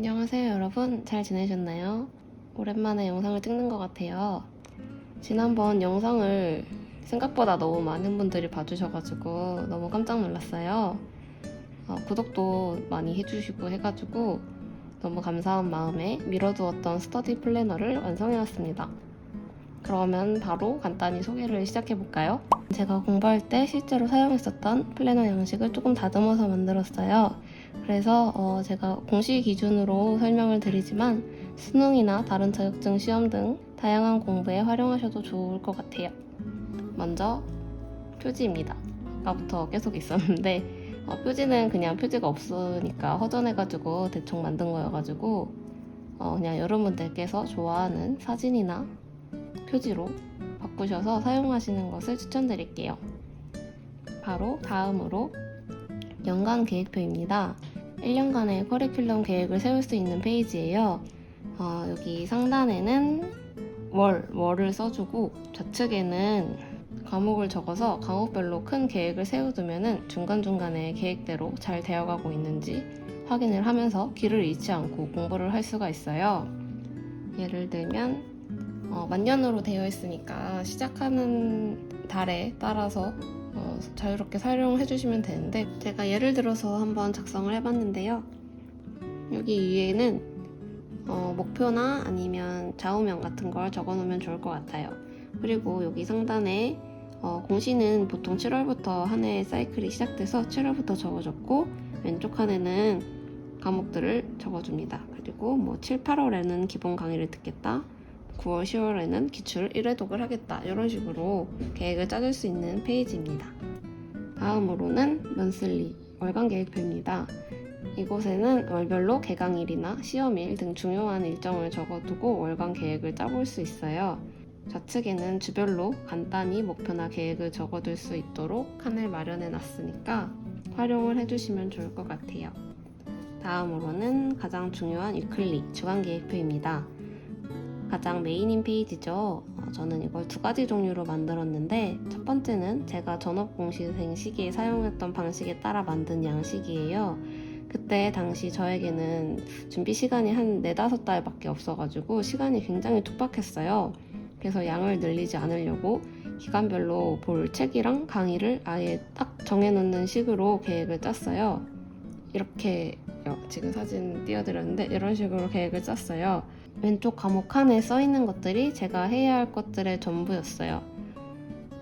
안녕하세요 여러분. 잘 지내셨나요? 오랜만에 영상을 찍는 것 같아요. 지난번 영상을 생각보다 너무 많은 분들이 봐주셔가지고 너무 깜짝 놀랐어요. 어, 구독도 많이 해주시고 해가지고 너무 감사한 마음에 미뤄두었던 스터디 플래너를 완성해왔습니다. 그러면 바로 간단히 소개를 시작해볼까요? 제가 공부할 때 실제로 사용했었던 플래너 양식을 조금 다듬어서 만들었어요 그래서 어, 제가 공식 기준으로 설명을 드리지만 수능이나 다른 자격증 시험 등 다양한 공부에 활용하셔도 좋을 것 같아요. 먼저 표지입니다. 아까부터 계속 있었는데 어, 표지는 그냥 표지가 없으니까 허전해가지고 대충 만든 거여가지고 어, 그냥 여러분들께서 좋아하는 사진이나 표지로 바꾸셔서 사용하시는 것을 추천드릴게요. 바로 다음으로 연간 계획표입니다. 1년간의 커리큘럼 계획을 세울 수 있는 페이지예요. 어, 여기 상단에는 월, 월을 써주고 좌측에는 과목을 적어서 과목별로 큰 계획을 세워두면 중간중간에 계획대로 잘 되어가고 있는지 확인을 하면서 길을 잃지 않고 공부를 할 수가 있어요. 예를 들면 어, 만년으로 되어 있으니까 시작하는 달에 따라서 어, 자유롭게 사용해 주시면 되는데 제가 예를 들어서 한번 작성을 해봤는데요. 여기 위에는 어, 목표나 아니면 좌우명 같은 걸 적어 놓으면 좋을 것 같아요. 그리고 여기 상단에 어, 공시는 보통 7월부터 한 해의 사이클이 시작돼서 7월부터 적어줬고 왼쪽 칸에는 과목들을 적어줍니다. 그리고 뭐 7, 8월에는 기본 강의를 듣겠다. 9월, 10월에는 기출 1회독을 하겠다. 이런 식으로 계획을 짜줄 수 있는 페이지입니다. 다음으로는 먼슬리 월간 계획표입니다. 이곳에는 월별로 개강일이나 시험일 등 중요한 일정을 적어두고 월간 계획을 짜볼 수 있어요. 좌측에는 주별로 간단히 목표나 계획을 적어둘 수 있도록 칸을 마련해 놨으니까 활용을 해주시면 좋을 것 같아요. 다음으로는 가장 중요한 위클리 주간 계획표입니다. 가장 메인인 페이지죠. 어, 저는 이걸 두 가지 종류로 만들었는데 첫 번째는 제가 전업공시생 시기에 사용했던 방식에 따라 만든 양식이에요. 그때 당시 저에게는 준비 시간이 한 네다섯 달밖에 없어가지고 시간이 굉장히 촉박했어요. 그래서 양을 늘리지 않으려고 기간별로 볼 책이랑 강의를 아예 딱 정해놓는 식으로 계획을 짰어요. 이렇게 요, 지금 사진 띄워드렸는데 이런 식으로 계획을 짰어요. 왼쪽 과목 칸에 써 있는 것들이 제가 해야 할 것들의 전부였어요.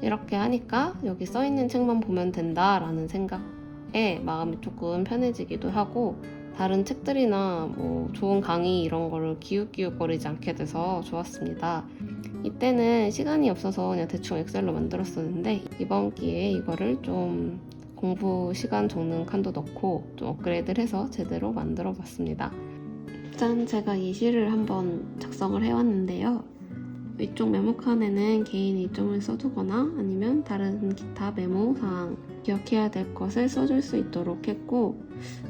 이렇게 하니까 여기 써 있는 책만 보면 된다라는 생각에 마음이 조금 편해지기도 하고 다른 책들이나 뭐 좋은 강의 이런 거를 기웃기웃거리지 않게 돼서 좋았습니다. 이때는 시간이 없어서 그냥 대충 엑셀로 만들었었는데 이번 기회에 이거를 좀 공부 시간 적는 칸도 넣고 좀 업그레이드를 해서 제대로 만들어 봤습니다. 짠! 제가 예시를 한번 작성을 해왔는데요. 위쪽 메모칸에는 개인 일정을 써두거나 아니면 다른 기타 메모 사항 기억해야 될 것을 써줄 수 있도록 했고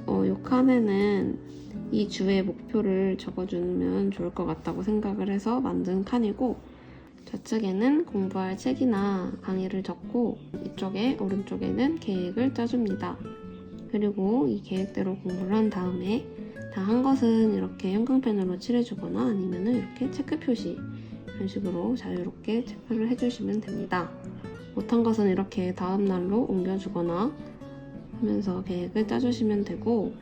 어, 이 칸에는 이 주의 목표를 적어주면 좋을 것 같다고 생각을 해서 만든 칸이고 좌측에는 공부할 책이나 강의를 적고 이쪽에 오른쪽에는 계획을 짜줍니다. 그리고 이 계획대로 공부를 한 다음에 다 한 것은 이렇게 형광펜으로 칠해주거나 아니면 이렇게 체크 표시 이런 식으로 자유롭게 체크를 해주시면 됩니다. 못한 것은 이렇게 다음 날로 옮겨주거나 하면서 계획을 짜주시면 되고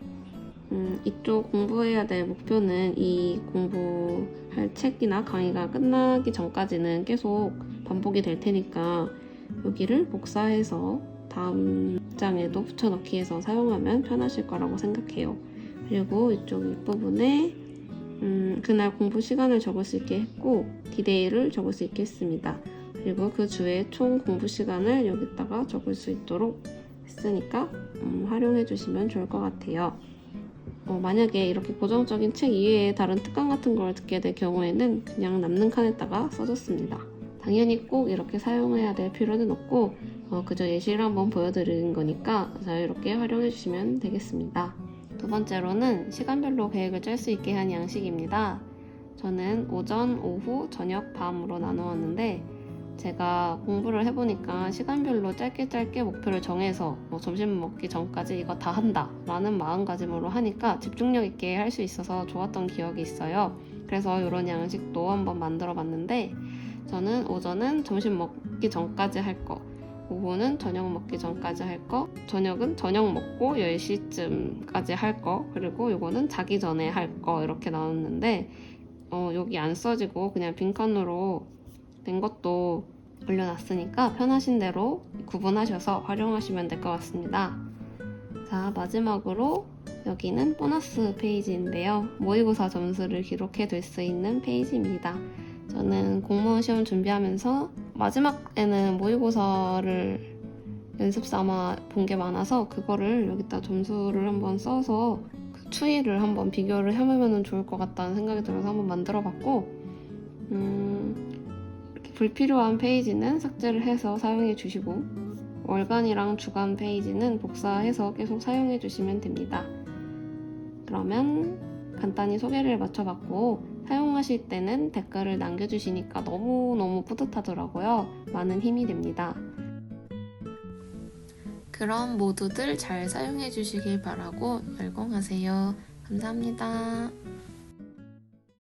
음, 이쪽 공부해야 될 목표는 이 공부할 책이나 강의가 끝나기 전까지는 계속 반복이 될 테니까 여기를 복사해서 다음 장에도 붙여넣기 해서 사용하면 편하실 거라고 생각해요. 그리고 이쪽 윗부분에 음, 그날 공부 시간을 적을 수 있게 했고 디데이를 적을 수 있게 했습니다. 그리고 그 주에 총 공부 시간을 여기다가 적을 수 있도록 했으니까 음, 활용해 주시면 좋을 것 같아요. 어, 만약에 이렇게 고정적인 책 이외에 다른 특강 같은 걸 듣게 될 경우에는 그냥 남는 칸에다가 써줬습니다. 당연히 꼭 이렇게 사용해야 될 필요는 없고 어, 그저 예시를 한번 보여드리는 거니까 자유롭게 활용해 주시면 되겠습니다. 두 번째로는 시간별로 계획을 짤 수 있게 한 양식입니다. 저는 오전, 오후, 저녁, 밤으로 나누었는데 제가 공부를 해보니까 시간별로 짧게 짧게 목표를 정해서 뭐 점심 먹기 전까지 이거 다 한다 라는 마음가짐으로 하니까 집중력 있게 할 수 있어서 좋았던 기억이 있어요. 그래서 이런 양식도 한번 만들어 봤는데 저는 오전은 점심 먹기 전까지 할 거, 오후는 저녁 먹기 전까지 할 거, 저녁은 저녁 먹고 10시쯤까지 할 거, 그리고 요거는 자기 전에 할 거 이렇게 나왔는데 어, 여기 안 써지고 그냥 빈칸으로 된 것도 올려놨으니까 편하신 대로 구분하셔서 활용하시면 될 것 같습니다. 자, 마지막으로 여기는 보너스 페이지인데요. 모의고사 점수를 기록해 둘 수 있는 페이지입니다. 저는 공무원 시험 준비하면서 마지막에는 모의고사를 연습 삼아 본 게 많아서 그거를 여기다 점수를 한번 써서 그 추이를 한번 비교를 해보면 좋을 것 같다는 생각이 들어서 한번 만들어 봤고 음, 불필요한 페이지는 삭제를 해서 사용해 주시고 월간이랑 주간 페이지는 복사해서 계속 사용해 주시면 됩니다. 그러면 간단히 소개를 맞춰봤고 사용하실 때는 댓글을 남겨주시니까 너무너무 뿌듯하더라고요. 많은 힘이 됩니다. 그럼 모두들 잘 사용해 주시길 바라고 열공하세요. 감사합니다.